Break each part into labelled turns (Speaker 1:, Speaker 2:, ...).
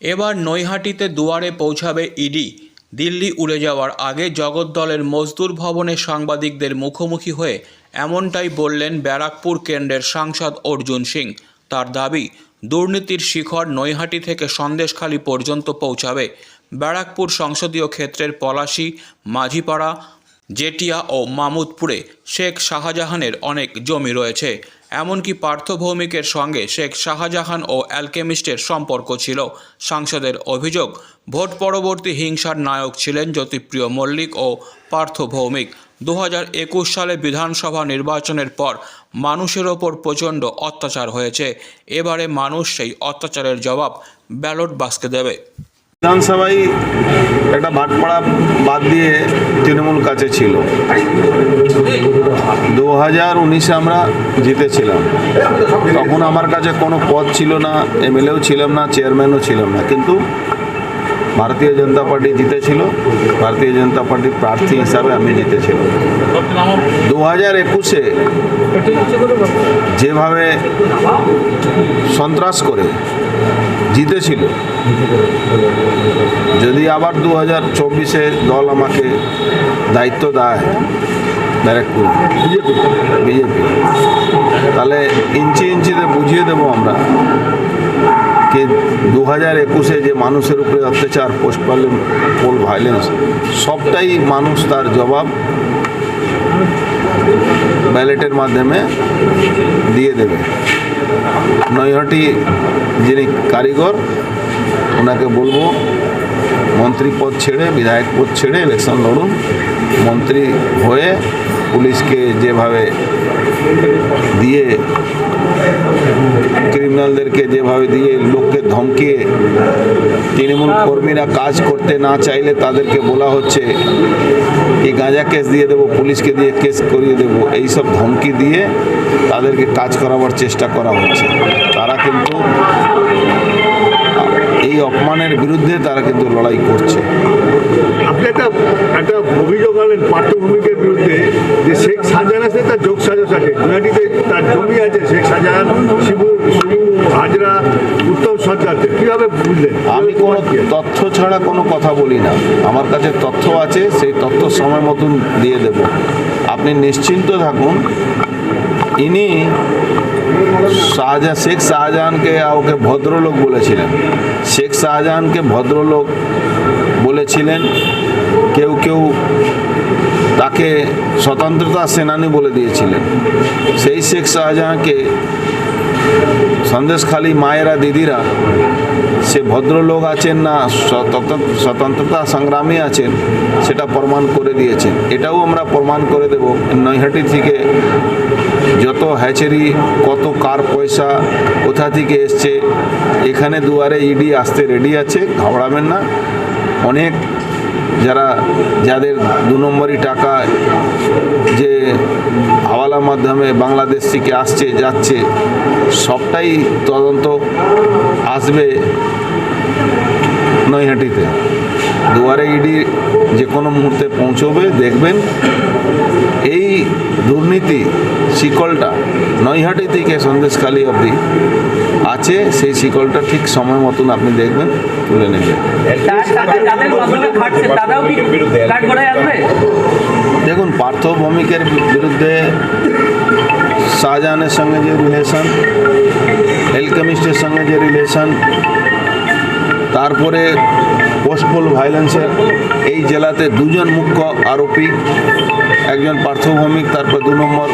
Speaker 1: এবার নৈহাটিতে দুয়ারে পৌঁছাবে ইডি। দিল্লি উড়ে যাওয়ার আগে জগদ্দলের মজদুর ভবনে সাংবাদিকদের মুখোমুখি হয়ে এমনটাই বললেন ব্যারাকপুর কেন্দ্রের সাংসদ অর্জুন সিং। তার দাবি, দুর্নীতির শিখর নৈহাটি থেকে সন্দেশখালী পর্যন্ত পৌঁছাবে। ব্যারাকপুর সংসদীয় ক্ষেত্রের পলাশী, মাঝিপাড়া, জেটিয়া ও মামুদপুরে শেখ শাহজাহানের অনেক জমি রয়েছে। এমনকি পার্থ ভৌমিকের সঙ্গে শেখ শাহজাহান ও অ্যালকেমিস্টের সম্পর্ক ছিল। সাংসদের অভিযোগ, ভোট পরবর্তী হিংসার নায়ক ছিলেন জ্যোতিপ্রিয় মল্লিক ও পার্থ ভৌমিক। দু সালে বিধানসভা নির্বাচনের পর মানুষের ওপর প্রচণ্ড অত্যাচার হয়েছে। এবারে মানুষ সেই অত্যাচারের জবাব ব্যালট বাক্সকে দেবে।
Speaker 2: বিধানসভায় একটা ভাটপাড়া বাদ দিয়ে তৃণমূল কাছে ছিল। দু হাজার উনিশে আমরা জিতেছিলাম। তখন আমার কাছে কোনো পদ ছিল না, এমএলএও ছিলাম না, চেয়ারম্যানও ছিলাম না। কিন্তু ভারতীয় জনতা পার্টি জিতেছিল। ভারতীয় জনতা পার্টির প্রার্থী হিসাবে আমি জিতেছিলাম। দু হাজার একুশে যেভাবে সন্ত্রাস করে জিতেছিল, যদি আবার দু হাজার চব্বিশে দল আমাকে দায়িত্ব দেয় ব্যারাকপুর। বিজেপি? বিজেপি। তাহলে ইঞ্চি ইঞ্চিতে বুঝিয়ে দেবো আমরা কি দু হাজার একুশে যে মানুষের উপরে অত্যাচার পোস্ট পোল ভায়োলেন্স সবটাই মানুষ তার জবাব ব্যালেটের মাধ্যমে দিয়ে দেবে। নৈহাটি যিনি কারিগর ওনাকে বলব মন্ত্রী পদ ছেড়ে বিধায়ক পদ ছেড়ে ইলেকশন লড়ুন। মন্ত্রী হয়ে পুলিশকে যেভাবে দিয়ে ক্রিমিনালদেরকে যেভাবে দিয়ে লোককে ধমকিয়ে তৃণমূল কর্মীরা কাজ করতে না চাইলে তাদেরকে বলা হচ্ছে এই গাঁজা কেস দিয়ে দেবো, পুলিশকে দিয়ে কেস করিয়ে দেবো। এইসব ধমকি দিয়ে তাদেরকে কাজ করাবার চেষ্টা করা হচ্ছে। তারা কিন্তু এই অপমানের বিরুদ্ধে তারা কিন্তু লড়াই করছে।
Speaker 3: আপনি একটা একটা অভিযোগ আনলেন পার্থভূমিকের বিরুদ্ধে যে শেখ শাহজাহান আছে তার যোগ সাজস আছে। গুয়াহাটিতে তার জমি আছে শেখ শাহজাহান শিবু হাজরা উত্তম সরকার কীভাবে বুঝলেন?
Speaker 2: আমি কোনো তথ্য ছাড়া কোনো কথা বলি না। আমার কাছে তথ্য আছে সেই তথ্য সময় মতন দিয়ে দেব। আপনি নিশ্চিন্ত থাকুন ইনি শাহজাহান, শেখ শাহজাহানকে ওকে ভদ্রলোক বলেছিলেন। শেখ শাহজাহানকে ভদ্রলোক বলেছিলেন। কেউ কেউ তাকে স্বতন্ত্রতা সেনানী বলে দিয়েছিলেন। সেই শেখ শাহজাহানকে সন্দেশখালী মায়েরা, দিদিরা, সে ভদ্রলোক আছেন না স্বতন্ত্রতা সংগ্রামী আছেন, সেটা প্রমাণ করে দিয়েছেন। এটাও আমরা প্রমাণ করে দেব। নৈহাটি থেকে যত হ্যাচেরি, কত কার পয়সা, কোথা থেকে এসছে, এখানে দুয়ারে ইডি আসতে রেডি আছে, ঘাবড়াবেন না। অনেক যারা, যাদের দু নম্বরই টাকা যে হাওয়ালার মাধ্যমে বাংলাদেশ থেকে আসছে, যাচ্ছে, সবটাই তদন্ত আসবে নৈহাটিতে। দুয়ারে ইডি যে কোনো মুহূর্তে পৌঁছবে দেখবেন এই দুর্নীতি শিকলটা নৈহাটি থেকে সন্দেশখালী অবধি আছে সেই শিকলটা ঠিক সময় মতন আপনি দেখবেন তুলে নেবেন। দেখুন পার্থ ভৌমিকের বিরুদ্ধে শাহজাহানের সঙ্গে যে রিলেশন এলকেমিস্টের সঙ্গে যে রিলেশন তারপরে পোস্টপোল ভায়োলেন্সের এই জেলাতে দুজন মুখ্য আরোপি একজন পার্থ ভৌমিক তারপর দু নম্বর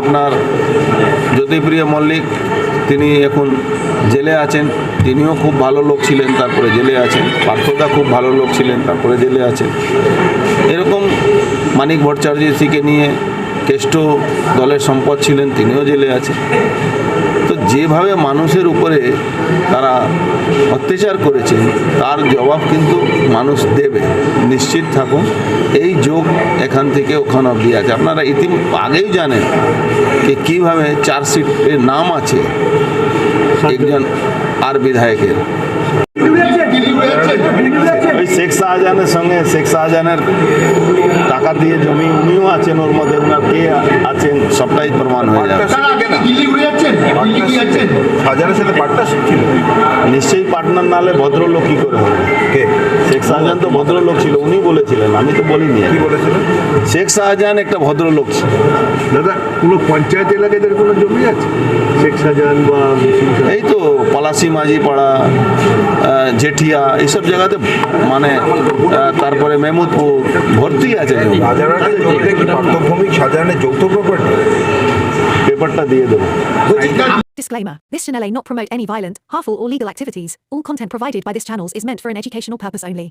Speaker 2: আপনার জ্যোতিপ্রিয় মল্লিক তিনি এখন জেলে আছেন। তিনিও খুব ভালো লোক ছিলেন তারপরে জেলে আছেন। পার্থদা খুব ভালো লোক ছিলেন তারপরে জেলে আছেন। এরকম মানিক ভট্টাচার্য থেকে নিয়ে কেষ্ট দলের সম্পদ ছিলেন তিনিও জেলে আছেন। যেভাবে মানুষের উপরে তারা অত্যাচার করেছে, তার জবাব কিন্তু মানুষ দেবে। নিশ্চিত থাকুন, এই যোগ এখান থেকে ওখান অব্দি আছে। আপনারা ইতিম আগেই জানেন যে কীভাবে চার্জশিটের নাম আছে? একজন আর বিধায়কের। ওই শেখ শাহজাহানের সঙ্গে শেখ শাহজাহানের টাকা দিয়ে জমি উনিও আছেন ওর মধ্যে ওনার কে আছেন সবটাই প্রমাণ হয়ে যাবে।
Speaker 4: ঘুরে সাথে পার্টনারশিপ ছিল?
Speaker 2: নিশ্চয়ই পার্টনার নালে ভদ্রলোক কী করে হবে?
Speaker 4: কে?
Speaker 2: শাহজাহান তো ভদ্রলোক ছিল উনি বলেছিলেন আমি তো বলিনি।
Speaker 4: কি বলেছিল
Speaker 2: শেখ শাহজাহান একটা ভদ্রলোক ছিল।
Speaker 3: দাদা কোনো পঞ্চায়েত এলাকায় কোনো জমি আছে? শেখ শাহজাহান বা
Speaker 2: এই তো পলাশি মাঝি পাড়া জেঠিয়া এইসব জায়গাতে মানে তারপরে মেহমুদপুর ভর্তি আছে জমি।
Speaker 4: শাহজাহানের যৌথ প্রপার্টি
Speaker 2: পেপারটা দিয়ে দেবো।
Speaker 5: Disclaimer This channel not promote any violent, harmful, or legal activities. All content provided by this channels is meant for an educational purpose only.